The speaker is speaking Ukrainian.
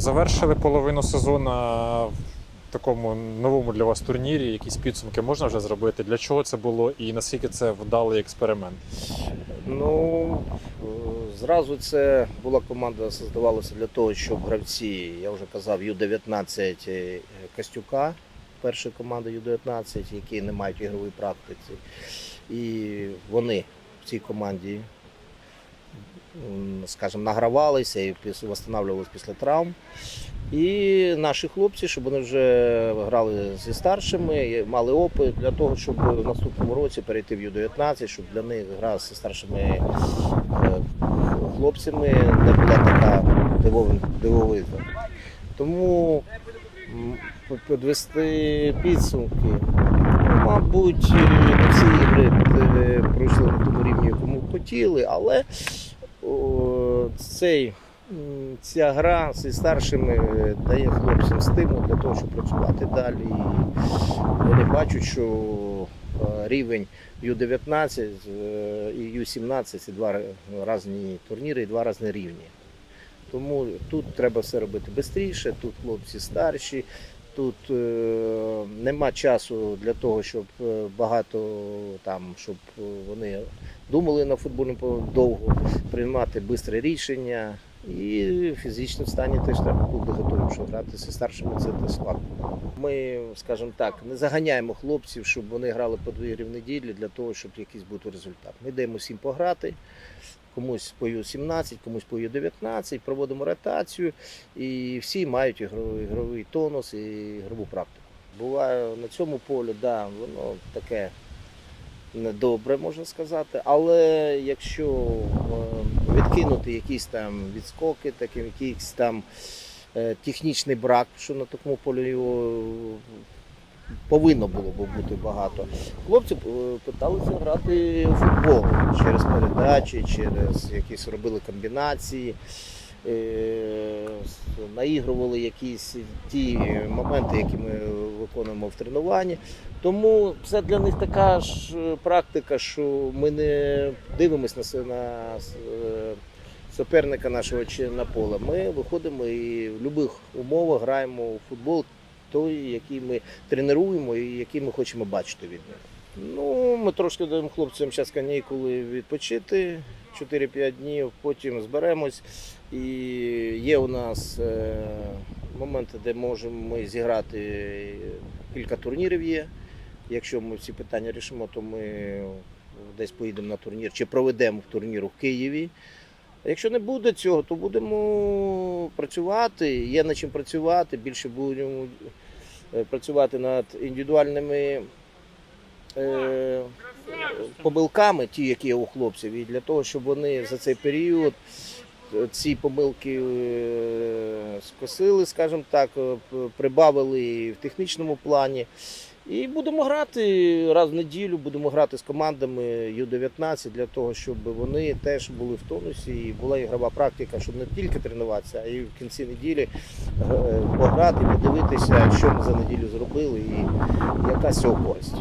Завершили половину сезону в такому новому для вас турнірі. Якісь підсумки можна вже зробити? Для чого це було і наскільки це вдалий експеримент? Ну зразу це була команда, создавалася для того, щоб гравці, я вже казав, Ю-19 е, Костюка, перша команда Ю-19, які не мають ігрової практики. І вони в цій команді, скажімо, награвалися і встановлювалися після травм. І наші хлопці, щоб вони вже грали зі старшими, мали опит для того, щоб в наступному році перейти в Ю-19, щоб для них гра зі старшими е, хлопцями не була така дивовижна. Тому підвести підсумки. Ну, Мабуть, е, всі ігри е, пройшли на тому рівні, якому хотіли, але цей, ця гра зі старшими е, дає хлопцям стимул для того, щоб працювати далі. І вони бачать, що е, рівень Ю-19 е, і Ю-17 це два різні турніри і два різні рівні. Тому тут треба все робити швидше, тут хлопці старші, тут е, нема часу для того, щоб е, багато там, щоб вони думали на футбольному полі довго, приймати швидке рішення. І в фізичному стані теж треба бути готовим, що грати зі старшими це те складно. Ми, скажімо так, не заганяємо хлопців, щоб вони грали по дві неділю для того, щоб якийсь був результат. Ми даємо всім пограти, комусь по Ю-17, комусь по Ю-19, проводимо ротацію, і всі мають ігровий, ігровий тонус і ігрову практику. Буває на цьому полі, да, воно таке недобре, можна сказати, але якщо е, відкинути якісь там відскоки, такі, якийсь там е, технічний брак, що на такому полі його повинно було б бути багато. Хлопці е, питалися грати у футбол через передачі, через якісь робили комбінації, е, наігрували якісь ті моменти, які ми виконуємо в тренуванні. Тому це для них така ж е, практика, що ми не дивимося на, на суперника нашого чи на поле. Ми виходимо і в будь-яких умовах граємо у футбол, той, який ми тренуємо і який ми хочемо бачити від них. Ну, ми трошки даємо хлопцям зараз канікули відпочити 4-5 днів, потім зберемось. І є у нас е, моменти, де можемо ми зіграти кілька турнірів є. Якщо ми всі питання рішимо, то ми десь поїдемо на турнір чи проведемо турнір у Києві. А Якщо не буде цього, то будемо працювати. Є над чим працювати. Більше будемо е, працювати над індивідуальними е, помилками, ті, які є у хлопців, і для того, щоб вони за цей період е, ці помилки е, скосили, скажімо так, прибавили в технічному плані. І будемо грати раз в неділю, будемо грати з командами Ю-19 для того, щоб вони теж були в тонусі і була ігрова практика, щоб не тільки тренуватися, а й в кінці неділі е, пограти, подивитися, що ми за неділю зробили і яка з цього користь.